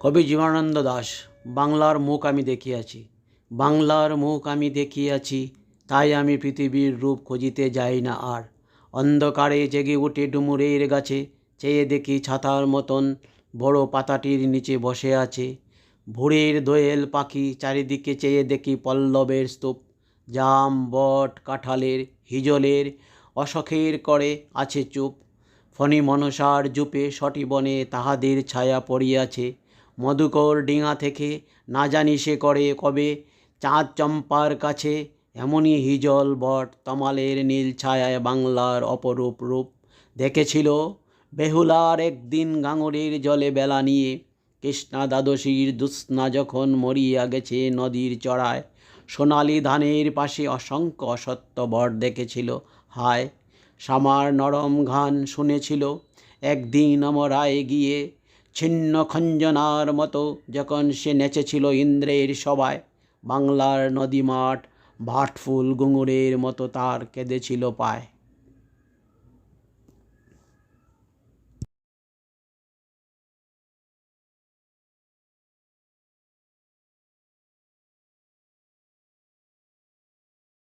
কবি জীবনানন্দ দাস, বাংলার মুখ আমি দেখিয়াছি। বাংলার মুখ আমি দেখিয়াছি, তাই আমি পৃথিবীর রূপ খুঁজিতে যাই না আর। অন্ধকারে জেগে উঠে ডুমুরের গাছে, চেয়ে দেখি ছাতার মতন বড় পাতাটির নিচে বসে আছে। ভোরের দোয়েল পাখি চারিদিকে চেয়ে দেখি পল্লবের স্তূপ, জাম, বট, কাঁঠালের, হিজলের অসখের করে আছে চুপ। ফণি মনসার জুপে সটি বনে তাহাদের ছায়া পড়িয়াছে। মধুকর ডিঙা থেকে না জানি সে করে কবে। চাঁদ চম্পার কাছে এমনই হিজল বট তমালের নীল ছায়ায় বাংলার অপরূপ রূপ। দেখেছিল বেহুলার একদিন গাঙরের জলে বেলা নিয়ে। কৃষ্ণা দ্বাদশীর দুষ্ণা যখন মরিয়া গেছে নদীর চড়ায়। সোনালি ধানের পাশে অসংখ্য অসত্য বট দেখেছিল। হায়, সামার নরম ঘান শুনেছিল, একদিন আমরায় গিয়ে ছিন্ন খঞ্জনার মতো যখন সে নেচেছিল ইন্দ্রের সবাই বাংলার নদীমাঠ ভাটফুল গুঙুরের মতো তার কেঁদেছিল পায়।